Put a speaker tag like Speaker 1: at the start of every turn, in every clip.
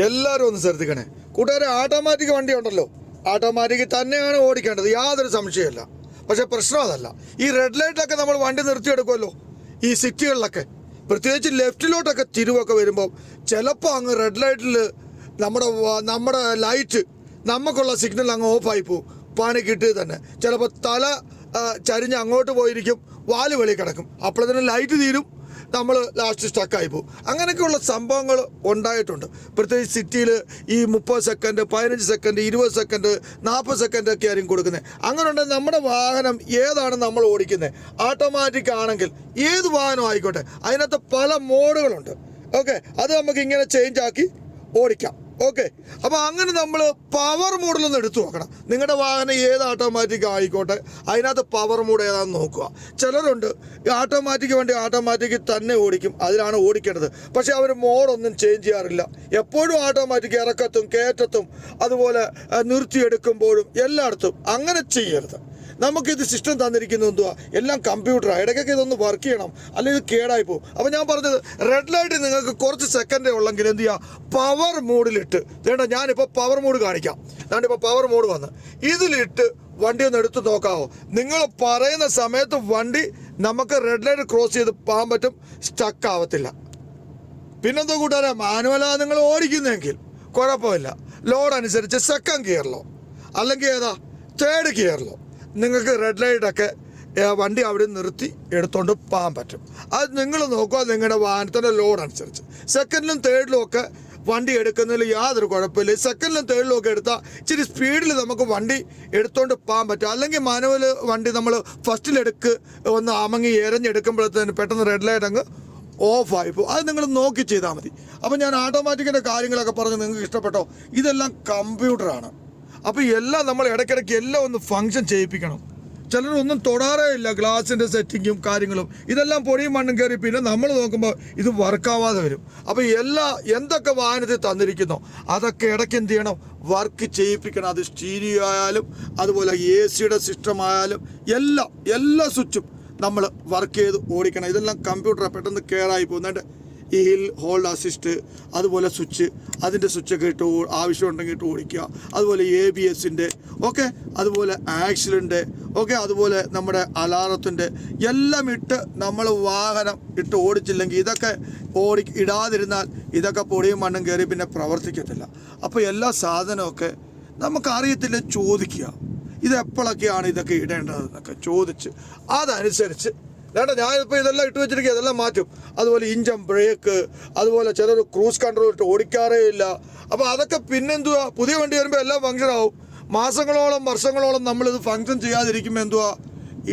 Speaker 1: എല്ലാവരും ഒന്ന് ശ്രദ്ധിക്കണേ. കൂട്ടുകാരെ ഓട്ടോമാറ്റിക് വണ്ടി ഉണ്ടല്ലോ. ഓട്ടോമാറ്റിക് തന്നെയാണ് ഓടിക്കേണ്ടത്. യാതൊരു സംശയമില്ല പക്ഷേ പ്രശ്നം അതല്ല. ഈ റെഡ് ലൈറ്റിലൊക്കെ നമ്മൾ വണ്ടി നിർത്തിയെടുക്കുമല്ലോ. ഈ സിറ്റികളിലൊക്കെ. പ്രത്യേകിച്ച് ലെഫ്റ്റിലോട്ടൊക്കെ തിരിവൊക്കെ വരുമ്പോൾ ചിലപ്പോൾ അങ്ങ് റെഡ് ലൈറ്റിൽ നമ്മുടെ നമ്മുടെ ലൈറ്റ് നമുക്കുള്ള സിഗ്നൽ അങ്ങ് ഓഫായി പോകും. പാനിക്കിട്ട് തന്നെ. ചിലപ്പോൾ തല ചരിഞ്ഞ് അങ്ങോട്ട് പോയിരിക്കും. വാൽ വെളി കിടക്കും. അപ്പോഴത്തേനും ലൈറ്റ് തീരും. നമ്മൾ ലാസ്റ്റ് സ്റ്റക്കായി പോകും. അങ്ങനെയൊക്കെയുള്ള സംഭവങ്ങൾ ഉണ്ടായിട്ടുണ്ട്. പ്രത്യേകിച്ച് സിറ്റിയിൽ ഈ മുപ്പത് സെക്കൻഡ് പതിനഞ്ച് സെക്കൻഡ് ഇരുപത് സെക്കൻഡ് നാൽപ്പത് സെക്കൻഡ് ഒക്കെ ആയിരിക്കും കൊടുക്കുന്നത്. അങ്ങനെ നമ്മുടെ വാഹനം ഏതാണ് നമ്മൾ ഓടിക്കുന്നത്? ഓട്ടോമാറ്റിക് ആണെങ്കിൽ ഏത് വാഹനം ആയിക്കോട്ടെ? അതിനകത്ത് പല മോഡുകളുണ്ട് ഓക്കെ അത് നമുക്ക് ഇങ്ങനെ ചേഞ്ച് ആക്കി ഓടിക്കാം. ഓക്കെ അപ്പോൾ അങ്ങനെ നമ്മൾ പവർ മോഡിലൊന്ന് എടുത്തു നോക്കണം. നിങ്ങളുടെ വാഹനം ഏത് ഓട്ടോമാറ്റിക് ആയിക്കോട്ടെ അതിനകത്ത് പവർ മോഡ് ഏതാണെന്ന് നോക്കുക. ചിലരുണ്ട് ഓട്ടോമാറ്റിക് വേണ്ടി ഓട്ടോമാറ്റിക് തന്നെ ഓടിക്കും അതിലാണ് ഓടിക്കേണ്ടത്. പക്ഷേ അവർ മോഡൊന്നും ചേഞ്ച് ചെയ്യാറില്ല. എപ്പോഴും ഓട്ടോമാറ്റിക് ഇറക്കത്തും കയറ്റത്തും അതുപോലെ നിർത്തിയെടുക്കുമ്പോഴും എല്ലായിടത്തും അങ്ങനെ ചെയ്യരുത്. നമുക്കിത് സിസ്റ്റം തന്നിരിക്കുന്നത് എന്തുവാ? എല്ലാം കമ്പ്യൂട്ടറാണ് ഇടയ്ക്കൊക്കെ ഇതൊന്ന് വർക്ക് ചെയ്യണം. അല്ലെങ്കിൽ ഇത് കേടായി പോകും. അപ്പോൾ ഞാൻ പറഞ്ഞത് റെഡ് ലൈറ്റ് നിങ്ങൾക്ക് കുറച്ച് സെക്കൻഡേ ഉള്ളെങ്കിൽ എന്ത് ചെയ്യുക പവർ മോഡിലിട്ട് വേണ്ട ഞാനിപ്പോൾ പവർ മോഡ് കാണിക്കാം. ഞാനിപ്പോൾ പവർ മോഡ് വന്ന്. ഇതിലിട്ട് വണ്ടി ഒന്ന് എടുത്ത് നോക്കാവോ? നിങ്ങൾ പറയുന്ന സമയത്ത് വണ്ടി നമുക്ക് റെഡ് ലൈറ്റ് ക്രോസ് ചെയ്ത് പോകാൻ പറ്റും. സ്റ്റക്ക് ആവത്തില്ല. പിന്നെന്തോ കൂട്ടുകാരെ? മാനുവലാ നിങ്ങൾ ഓടിക്കുന്നെങ്കിൽ കുഴപ്പമില്ല. ലോഡ് അനുസരിച്ച് സെക്കൻഡ് ഗിയറിലോ അല്ലെങ്കിൽ ഏതാ? തേർഡ് ഗിയറിലോ നിങ്ങൾക്ക് റെഡ് ലൈറ്റൊക്കെ വണ്ടി അവിടെ നിർത്തി എടുത്തുകൊണ്ട് പോകാൻ പറ്റും. അത് നിങ്ങൾ നോക്കുക നിങ്ങളുടെ വാഹനത്തിന്റെ ലോഡ് അനുസരിച്ച്. സെക്കൻഡിലും തേർഡിലും ഒക്കെ വണ്ടി എടുക്കുന്നതിൽ യാതൊരു കുഴപ്പമില്ല. സെക്കൻഡിലും തേർഡിലും ഒക്കെ എടുത്താൽ ഇച്ചിരി സ്പീഡിൽ നമുക്ക് വണ്ടി എടുത്തുകൊണ്ട് പോകാൻ പറ്റും. അല്ലെങ്കിൽ മാനുവൽ വണ്ടി നമ്മൾ ഫസ്റ്റിലെടുക്ക് ഒന്ന് അമങ്ങി എരഞ്ഞെടുക്കുമ്പോഴത്തേന് പെട്ടെന്ന് റെഡ് ലൈറ്റ് അങ്ങ് ഓഫായി പോകും. അത് നിങ്ങൾ നോക്കി ചെയ്താൽ മതി. അപ്പോൾ ഞാൻ ഓട്ടോമാറ്റിക്കിന്റെ കാര്യങ്ങളൊക്കെ പറഞ്ഞ് നിങ്ങൾക്ക് ഇഷ്ടപ്പെട്ടോ? ഇതെല്ലാം കമ്പ്യൂട്ടറാണ് അപ്പോൾ എല്ലാം നമ്മൾ ഇടയ്ക്കിടയ്ക്ക് എല്ലാം ഒന്ന് ഫങ്ഷൻ ചെയ്യിപ്പിക്കണം. ചിലരൊന്നും തൊടാറേ ഇല്ല ഗ്ലാസിന്റെ സെറ്റിങ്ങും കാര്യങ്ങളും. ഇതെല്ലാം പൊടിയും മണ്ണും കയറി പിന്നെ നമ്മൾ നോക്കുമ്പോൾ ഇത് വർക്കാവാതെ വരും. അപ്പോൾ എല്ലാ എന്തൊക്കെ വാഹനത്തിൽ തന്നിരിക്കുന്നു അതൊക്കെ ഇടയ്ക്ക് എന്ത് ചെയ്യണം? വർക്ക് ചെയ്യിപ്പിക്കണം. അത് സ്റ്റീരിയോ ആയാലും അതുപോലെ എ സിയുടെ സിസ്റ്റം ആയാലും എല്ലാം എല്ലാ സ്വിച്ചും നമ്മൾ വർക്ക് ചെയ്ത് ഓടിക്കണം. ഇതെല്ലാം കമ്പ്യൂട്ടർ പെട്ടെന്ന് കെയറായി പോകുന്നുണ്ട്. ഈ ഹിൽ ഹോൾഡ് അസിസ്റ്റ് അതുപോലെ സ്വിച്ച് അതിന്റെ സ്വിച്ചൊക്കെ ഇട്ട് ആവശ്യമുണ്ടെങ്കിൽ ഇട്ട് ഓടിക്കുക. അതുപോലെ എ ബി എസിന്റെ ഓക്കെ? അതുപോലെ ആക്സിഡന്റ് ഓക്കെ? അതുപോലെ നമ്മുടെ അലാറത്തിന്റെ എല്ലാം ഇട്ട് നമ്മൾ വാഹനം ഇട്ട് ഓടിച്ചില്ലെങ്കിൽ ഇതൊക്കെ ഓടി ഇടാതിരുന്നാൽ ഇതൊക്കെ പൊടിയും മണ്ണും കയറി പിന്നെ പ്രവർത്തിക്കത്തില്ല. അപ്പോൾ എല്ലാ സാധനമൊക്കെ നമുക്കറിയത്തില്ല ചോദിക്കുക. ഇത് എപ്പോഴൊക്കെയാണ് ഇതൊക്കെ ഇടേണ്ടതെന്നൊക്കെ ചോദിച്ച് അതനുസരിച്ച് വേണ്ട ഞാനിപ്പോൾ ഇതെല്ലാം ഇട്ട് വെച്ചിരിക്കുക ഇതെല്ലാം മാറ്റും. അതുപോലെ ഇഞ്ചൻ ബ്രേക്ക് അതുപോലെ ചിലർ ക്രൂസ് കൺട്രോൾ ഇട്ട് ഓടിക്കാറേ ഇല്ല. അപ്പോൾ അതൊക്കെ പിന്നെന്തുവാ? പുതിയ വണ്ടി വരുമ്പോൾ എല്ലാം ഫങ്ഷൻ ആവും. മാസങ്ങളോളം വർഷങ്ങളോളം നമ്മളിത് ഫങ്ഷൻ ചെയ്യാതിരിക്കുമ്പോൾ എന്തുവാ?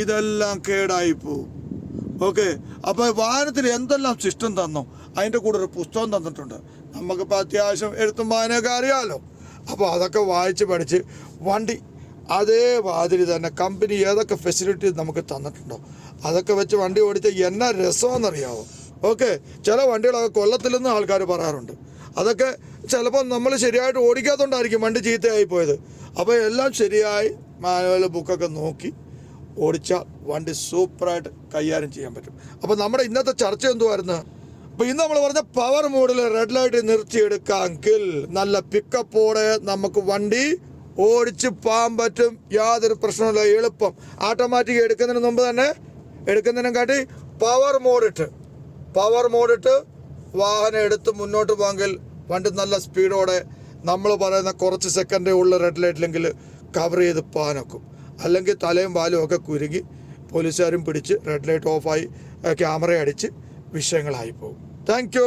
Speaker 1: ഇതെല്ലാം കേടായി പോവും. ഓക്കെ അപ്പോൾ വാഹനത്തിൽ എന്തെല്ലാം സിസ്റ്റം തന്നോ? അതിന്റെ കൂടെ ഒരു പുസ്തകം തന്നിട്ടുണ്ട്. നമുക്കിപ്പോൾ അത്യാവശ്യം എഴുത്തും വായനയൊക്കെ അറിയാമല്ലോ അപ്പോൾ അതൊക്കെ വായിച്ച് പഠിച്ച് വണ്ടി അതേ മാതിരി തന്നെ കമ്പനി ഏതൊക്കെ ഫെസിലിറ്റി നമുക്ക് തന്നിട്ടുണ്ടോ? അതൊക്കെ വെച്ച് വണ്ടി ഓടിച്ച എന്നാ രസമെന്നറിയാവോ ഓക്കെ ചില വണ്ടികളൊക്കെ കൊല്ലത്തില്ലെന്ന് ആൾക്കാർ പറയാറുണ്ട്. അതൊക്കെ ചിലപ്പോൾ നമ്മൾ ശരിയായിട്ട് ഓടിക്കാത്തതുകൊണ്ടായിരിക്കും വണ്ടി ചീത്തയായി പോയത്. അപ്പോൾ എല്ലാം ശരിയായി മാനുവൽ ബുക്കൊക്കെ നോക്കി ഓടിച്ചാൽ വണ്ടി സൂപ്പറായിട്ട് കൈകാര്യം ചെയ്യാൻ പറ്റും. അപ്പോൾ നമ്മുടെ ഇന്നത്തെ ചർച്ച എന്തുമായിരുന്നു അപ്പോൾ ഇന്ന് നമ്മൾ പറഞ്ഞ പവർ മോഡിൽ റെഡ് ലൈറ്റ് നിർത്തിയെടുക്കാമെങ്കിൽ നല്ല പിക്കപ്പോടെ നമുക്ക് വണ്ടി ഓടിച്ച് പോകാൻ പറ്റും യാതൊരു പ്രശ്നമില്ല എളുപ്പം. ഓട്ടോമാറ്റിക് എടുക്കുന്നതിന് മുമ്പ് തന്നെ എടുക്കുന്നതിനും കാട്ടി പവർ മോഡിട്ട് പവർ മോഡിട്ട് വാഹനം എടുത്ത് മുന്നോട്ട് പോകാമെങ്കിൽ വണ്ടി നല്ല സ്പീഡോടെ നമ്മൾ പറയുന്ന കുറച്ച് സെക്കൻഡേ ഉള്ള റെഡ് ലൈറ്റിലെങ്കിൽ കവർ ചെയ്ത് പോകാനൊക്കും അല്ലെങ്കിൽ തലയും വാലും ഒക്കെ കുരുങ്ങി പോലീസുകാരും പിടിച്ച് റെഡ് ലൈറ്റ് ഓഫായി ക്യാമറ അടിച്ച് വിഷയങ്ങളായി പോകും. താങ്ക്